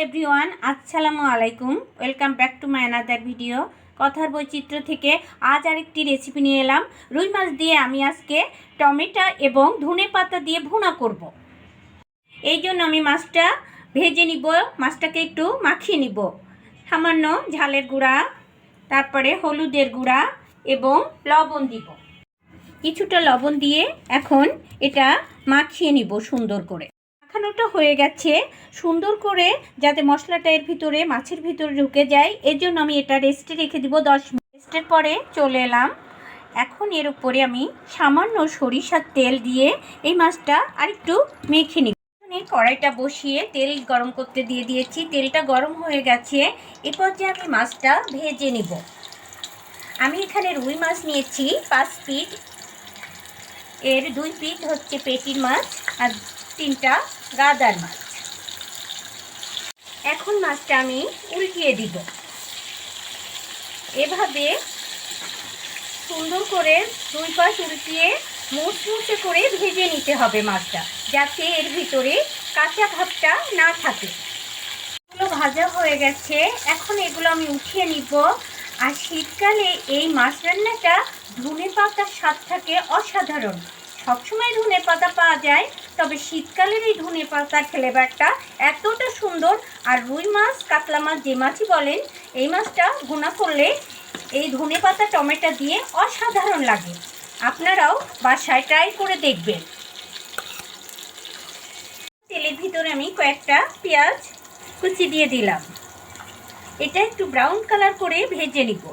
Everyone, আসসালামু আলাইকুম। Welcome back to my another video. কথার বৈচিত্র্য থেকে আজ আরেকটি রেসিপি নিয়ে এলাম। রুই মাছ দিয়ে আমি আজকে টমেটো এবং ধনে পাতা দিয়ে ভুনা করব। এই জন্য আমি মাছটা ভেজে নিব, মাছটাকে একটু মাখিয়ে নিব। সামান্য ঝালের গুঁড়া, তারপরে হলুদের গুঁড়া এবং লবণ দিব। কিছুটা লবণ দিয়ে এখন এটা মাখিয়ে নিব সুন্দর করে। মাখানোটা হয়ে গেছে। সুন্দর করে যাতে মশলাটা এর ভিতরে, মাছের ভিতরে ঢুকে যায় এর জন্য আমি এটা রেস্টে রেখে দিব দশ মিনিট। রেস্টের পরে চলে এলাম। এখন এর উপরে আমি সামান্য সরিষার তেল দিয়ে এই মাছটা আরেকটু মেখে নিব। এখানে কড়াইটা বসিয়ে তেল গরম করতে দিয়ে দিয়েছি। তেলটা গরম হয়ে গেছে। এরপর যে আমি মাছটা ভেজে নিব। আমি এখানে রুই মাছ নিয়েছি, পাঁচ পিট এর দুই পিট হচ্ছে পেটির মাছ আর তিনটা গাদার মাছ। এখন মাছটা আমি উল্টিয়ে দিব। এভাবে সুন্দর করে দুই পাশ উল্টিয়ে মুচমুচে করে ভেজে নিতে হবে মাছটা, যাতে এর ভিতরে কাঁচা ভাবটা না থাকে। এগুলো ভাজা হয়ে গেছে। এখন এগুলো আমি উঠিয়ে নিব। আর শীতকালে এই মাছ রান্নাটা ধনে পাতার স্বাদ থাকে অসাধারণ। সবসময় ধনে পাতা পাওয়া যায়, তবে শীতকালের এই ধনে পাতার ফ্লেভারটা এতটা সুন্দর। আর রুই মাছ, কাতলা মাছ যে মাছই বলেন, এই মাছটা ভুনা করলে এই ধনে পাতা, টমেটো দিয়ে অসাধারণ লাগে। আপনারাও বাসায় ট্রাই করে দেখবেন। তেলের ভিতরে আমি কয়েকটা পেঁয়াজ কুচি দিয়ে দিলাম। এটা একটু ব্রাউন কালার করে ভেজে নিব।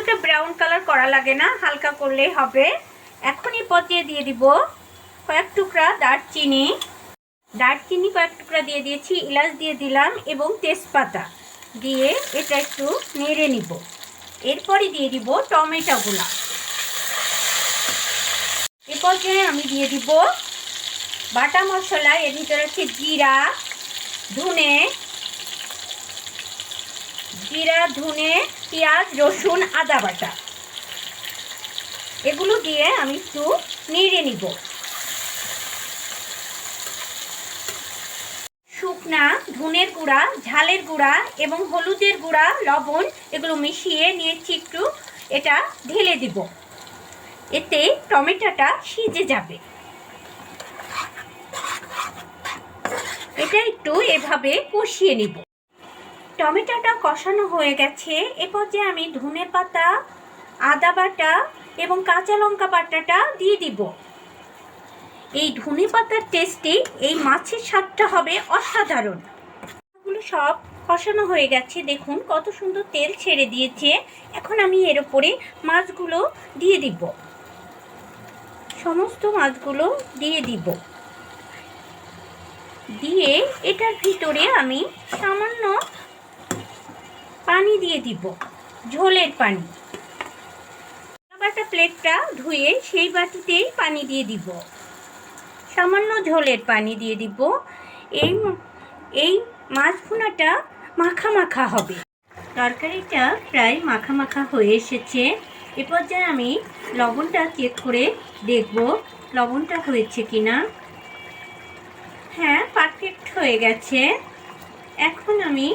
অতটা ব্রাউন কালার করা লাগে না, হালকা করলেই হবে। এখনই পচিয়ে দিয়ে দিব কয়েক টুকরা দারচিনি। দারচিনি কয়েক টুকরা দিয়ে দিয়েছি ইলাচ দিয়ে দিলাম এবং তেজপাতা দিয়ে এটা একটু নেড়ে নিব। এরপরে দিয়ে দিব টমেটোগুলা এরপর যে আমি দিয়ে দিব বাটা মশলা, এর ভিতরে হচ্ছে জিরা, ধনে জিরা, ধনে, পেঁয়াজ, রসুন, আদা বাটা। এগুলো দিয়ে আমি একটু নেড়ে নিব। শুকনা ধনের গুঁড়া, ঝালের গুঁড়া এবং হলুদের গুঁড়া, লবণ এগুলো মিশিয়ে নিয়েছি একটু। এটা ঢেলে দিব। এতে টমেটোটা সিজে যাবে। এটা একটু এভাবে কষিয়ে নিব। টমেটোটা কষানো হয়ে গেছে। এরপর যে আমি ধনে পাতা, আদা বাটা এবং কাঁচা লঙ্কা বাটাটা দিয়ে দিব। এই ধনে পাতার টেস্টে এই মাছের স্বাদটা হবে অসাধারণ। এগুলো সব কষানো হয়ে গেছে। দেখুন কত সুন্দর তেল ছেড়ে দিয়েছে। এখন আমি এর ওপরে মাছগুলো দিয়ে দিব। সমস্ত মাছগুলো দিয়ে দিব। দিয়ে এটার ভিতরে আমি সামান্য পানি দিয়ে দিব, ঝোলের পানি। বাটা প্লেটটা ধুয়ে সেই বাটিতেই পানি দিয়ে দিব। সামান্য ঝোলের পানি দিয়ে দিব। এই এই মাছ মাখা মাখা হবে। তরকারিটা প্রায় মাখা মাখা হয়ে এসেছে। এ পর্যায়ে আমি লবণটা চেক করে দেখব লবণটা হয়েছে কি না হ্যাঁ পারফেক্ট হয়ে গেছে। এখন আমি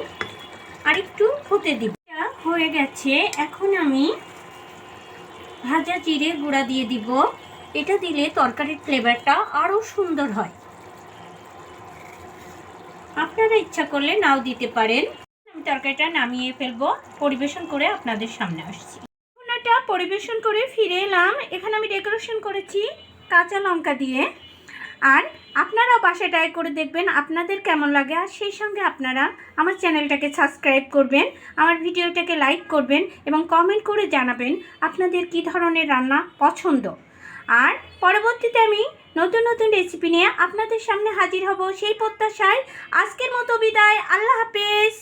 আরেকটু হতে দিব। হয়ে গেছে। এখন আমি ভাজা জিরে গুঁড়া দিয়ে দিব। এটা দিলে তরকারির ফ্লেভারটা আরও সুন্দর হয়। আপনারা ইচ্ছা করলে নাও দিতে পারেন। আমি তরকারিটা নামিয়ে ফেলব। পরিবেশন করে আপনাদের সামনে আসছি। ভুনাটা পরিবেশন করে ফিরে এলাম। এখানে আমি ডেকোরেশন করেছি কাঁচা লঙ্কা দিয়ে। আর আপনারাও বাসায় ট্রাই করে দেখবেন আপনাদের কেমন লাগে। আর সেই সঙ্গে আপনারা আমার চ্যানেলটাকে সাবস্ক্রাইব করবেন, আমার ভিডিওটাকে লাইক করবেন এবং কমেন্ট করে জানাবেন আপনাদের কি ধরনের রান্না পছন্দ। আর পরবর্তীতে আমি নতুন নতুন রেসিপি নিয়ে আপনাদের সামনে হাজির হব সেই প্রত্যাশায়। আজকের মতো বিদায়, আল্লাহ হাফেজ।